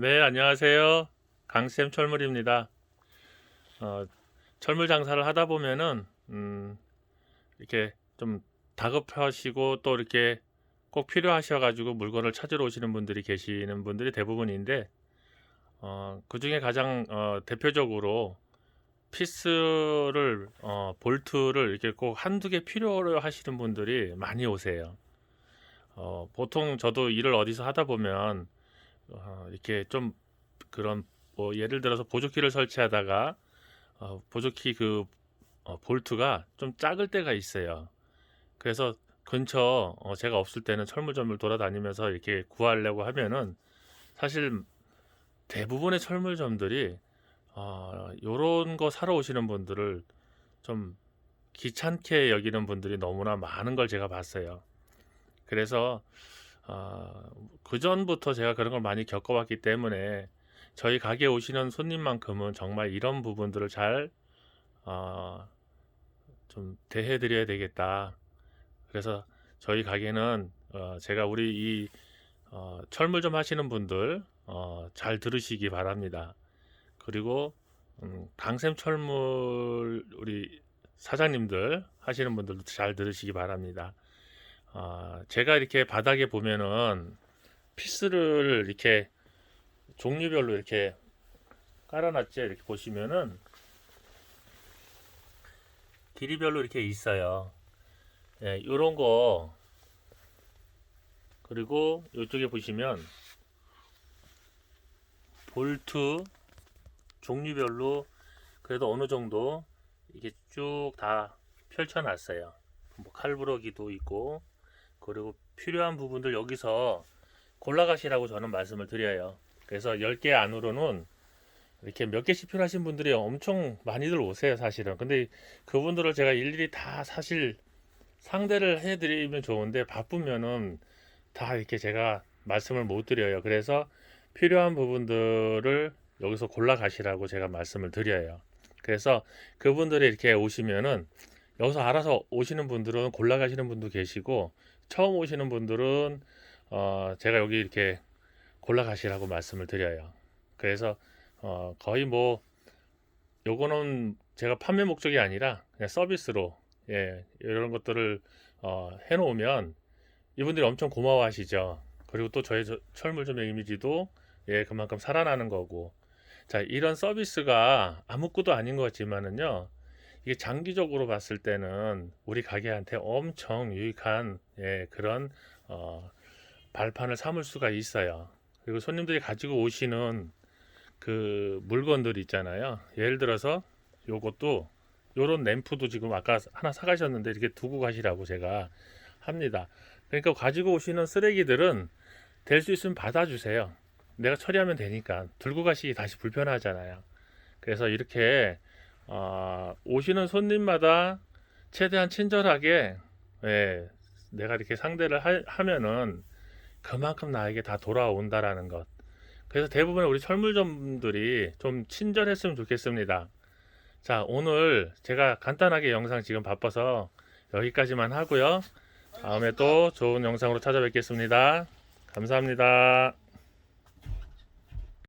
네, 안녕하세요. 강쌤 철물입니다. 어, 철물 장사를 하다 보면은, 음, 이렇게 좀 다급하시고 또 이렇게 꼭 필요하셔가지고 물건을 찾으러 오시는 분들이 계시는 분들이 대부분인데, 어, 그 중에 가장, 어, 대표적으로 피스를, 어, 볼트를 이렇게 꼭 한두 개 필요로 하시는 분들이 많이 오세요. 어, 보통 저도 일을 어디서 하다 보면, 어, 이렇게 좀 그런 뭐 예를 들어서 보조키를 설치하다가 어, 보조키 그 어, 볼트가 좀 작을 때가 있어요. 그래서 근처 어, 제가 없을 때는 철물점을 돌아다니면서 이렇게 구하려고 하면은 사실 대부분의 철물점들이 어, 요런 거 사러 오시는 분들을 좀 귀찮게 여기는 분들이 너무나 많은 걸 제가 봤어요. 그래서 어, 그 전부터 제가 그런 걸 많이 겪어왔기 때문에 저희 가게에 오시는 손님만큼은 정말 이런 부분들을 잘, 어, 좀 대해드려야 되겠다. 그래서 저희 가게는, 어, 제가 우리 이, 어, 철물점 하시는 분들, 어, 잘 들으시기 바랍니다. 그리고, 음, 강샘 철물 우리 사장님들 하시는 분들도 잘 들으시기 바랍니다. 아, 제가 이렇게 바닥에 보면은 피스를 이렇게 종류별로 이렇게 깔아놨죠. 이렇게 보시면은 길이별로 이렇게 있어요. 예, 요런 거 그리고 이쪽에 보시면 볼트 종류별로 그래도 어느 정도 이게 쭉 다 펼쳐놨어요. 뭐 칼부러기도 있고 그리고 필요한 부분들 여기서 골라가시라고 저는 말씀을 드려요. 그래서 10개 안으로는 이렇게 몇 개씩 필요하신 분들이 엄청 많이들 오세요, 사실은. 근데 그분들을 제가 일일이 다 사실 상대를 해드리면 좋은데 바쁘면은 다 이렇게 제가 말씀을 못 드려요. 그래서 필요한 부분들을 여기서 골라가시라고 제가 말씀을 드려요. 그래서 그분들이 이렇게 오시면은 여기서 알아서 오시는 분들은 골라가시는 분도 계시고 처음 오시는 분들은 어 제가 여기 이렇게 골라가시라고 말씀을 드려요. 그래서 어 거의 뭐 요거는 제가 판매 목적이 아니라 그냥 서비스로 예 이런 것들을 어 해놓으면 이분들이 엄청 고마워하시죠. 그리고 또 저희 저- 철물점 이미지도 예 그만큼 살아나는 거고 자 이런 서비스가 아무것도 아닌 것 같지만은요 이게 장기적으로 봤을 때는 우리 가게한테 엄청 유익한 예, 그런 어, 발판을 삼을 수가 있어요. 그리고 손님들이 가지고 오시는 그 물건들 있잖아요. 예를 들어서 요것도 요런 램프도 지금 아까 하나 사가셨는데 이렇게 두고 가시라고 제가 합니다. 그러니까 가지고 오시는 쓰레기들은 될 수 있으면 받아주세요. 내가 처리하면 되니까 들고 가시기 다시 불편하잖아요. 그래서 이렇게 어, 오시는 손님마다 최대한 친절하게 예, 내가 이렇게 상대를 하, 하면은 그만큼 나에게 다 돌아온다라는 것. 그래서 대부분 우리 철물점들이 좀 친절했으면 좋겠습니다. 자, 오늘 제가 간단하게 영상 지금 바빠서 여기까지만 하고요. 다음에 또 좋은 영상으로 찾아뵙겠습니다. 감사합니다.